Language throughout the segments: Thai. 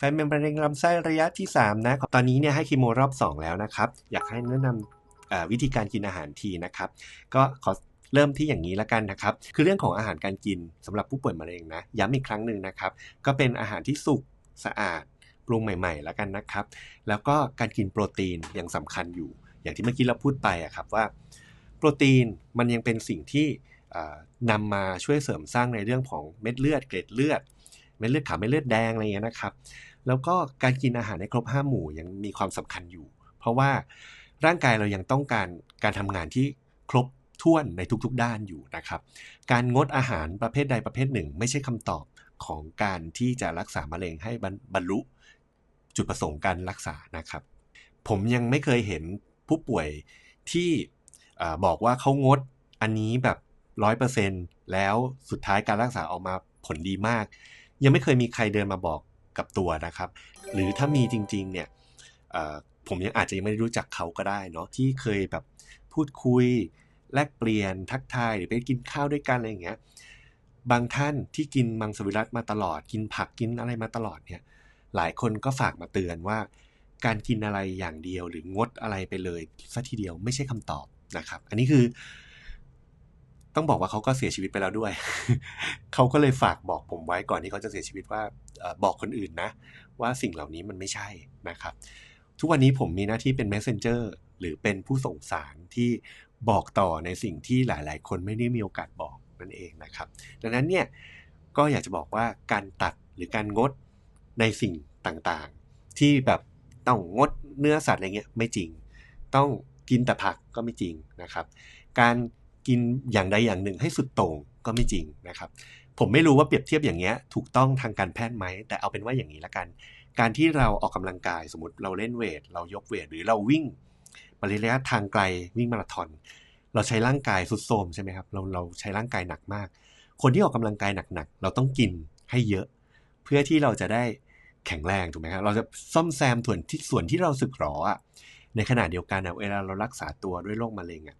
แฟนเป็นมะเร็งลำไส้ระยะที่ 3 นะ ตอนนี้เนี่ยให้คีโมรอบ 2 แล้วนะครับ อยากให้แนะนำวิธีการกินอาหารทีนะครับ ก็ขอเริ่มที่อย่างนี้ล้วกันนะครับ คือเรื่องของอาหารการกินสำหรับผู้ป่วยมะเร็งนะ ย้ำอีกครั้งหนึ่งนะครับ ก็เป็นอาหารที่สุกสะอาดปรุงใหม่ๆแล้วกันนะครับ แล้วก็การกินโปรตีนยังสำคัญอยู่ อย่างที่เมื่อกี้เราพูดไปอะครับว่า โปรตีนมันยังเป็นสิ่งที่นำมาช่วยเสริมสร้างในเรื่องของเม็ดเลือด เกล็ดเลือด เม็ดเลือดขาวเม็ดเลือดแดงอะไรเงี้ยนะครับ แล้วก็การกินอาหารในครบห้าหมู่ยังมีความสำคัญอยู่ เพราะว่าร่างกายเรายังต้องการการทำงานที่ครบถ้วนในทุกๆด้านอยู่นะครับ การงดอาหารประเภทใดประเภทหนึ่ง ไม่ใช่คำตอบของการที่จะรักษามะเร็งให้บรรลุจุดประสงค์การรักษานะครับ ผมยังไม่เคยเห็นผู้ป่วยที่บอกว่าเขางดอันนี้แบบร้อยเปอร์เซ็นแล้วสุดท้ายการรักษาออกมาผลดีมาก ยังไม่เคยมีใครเดินมาบอก กับตัวนะครับ หรือถ้ามีจริงๆเนี่ยผมยังอาจจะยังไม่รู้จักเขาก็ได้เนาะที่เคยแบบพูดคุยแลกเปลี่ยนทักทายหรือไปกินข้าวด้วยกันอะไรอย่างเงี้ยบางท่านที่กินมังสวิรัตมาตลอด กินผักกินอะไรมาตลอดเนี่ยหลายคนก็ฝากมาเตือนว่า การกินอะไรอย่างเดียวหรืองดอะไรไปเลยสัทีเดียวไม่ใช่คำตอบนะครับ อันนี้คือ ต้องบอกว่าเขาก็เสียชีวิตไปแล้วด้วย เขาก็เลยฝากบอกผมไว้ก่อนที่เขาจะเสียชีวิตว่าบอกคนอื่นนะ ว่าสิ่งเหล่านี้มันไม่ใช่นะครับ ทุกวันนี้ผมมีหน้าที่เป็น messenger หรือเป็นผู้ส่งสารที่บอกต่อในสิ่งที่หลาย ๆ คนไม่ได้มีโอกาสบอกนั่นเองนะครับ ดังนั้นเนี่ยก็อยากจะบอกว่าการตัดหรือการงดในสิ่งต่างๆ ที่แบบต้องงดเนื้อสัตว์อะไรเงี้ยไม่จริง ต้องกินแต่ผักก็ไม่จริงนะครับ การ กินอย่างใดอย่างหนึ่งให้สุดโต่งก็ไม่จริงนะครับ ผมไม่รู้ว่าเปรียบเทียบอย่างเงี้ยถูกต้องทางการแพทย์ไหม แต่เอาเป็นว่าอย่างนี้ละกัน การที่เราออกกำลังกายสมมติเราเล่นเวท เรายกเวท หรือเราวิ่งระยะทางไกลวิ่งมาราธอนเราใช้ร่างกายสุดโทมใช่ไหมครับเราเราใช้ร่างกายหนักมาก คนที่ออกกำลังกายหนักๆเราต้องกินให้เยอะ เพื่อที่เราจะได้แข็งแรงถูกไหมครับเราจะซ่อมแซมส่วนที่ส่วนที่เราสึกหรออะในขณะเดียวกันเวลาเรารักษาตัวด้วยโรคมะเร็งอะ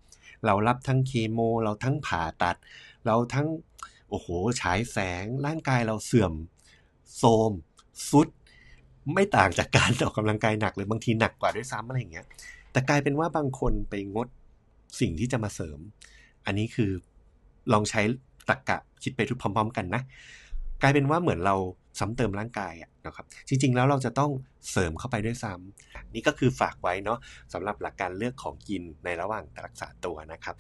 เรารับทั้งเคมเราทั้งผ่าตัด เราทั้งโอ้โหฉายแสงร่างกายเราเสื่อมโทมสุด ไม่ต่างจากการออกกำลังกายหนักเลยบางทีหนักกว่าด้วยซ้ำอะไรอย่างเงี้ยแต่กลายเป็นว่าบางคนไปงดสิ่งที่จะมาเสริม อันนี้คือลองใช้ตรกกะคิดไปทุกพร้อม ๆ กันนะ กลายเป็นว่าเหมือนเราซ้ำเติมร่างกายนะครับ จริง ๆ แล้วเราจะต้องเสริมเข้าไปด้วยซ้ำนี่ก็คือฝากไว้เนาะสำหรับหลักการเลือกของกินในระหว่างรักษาตัวนะครับ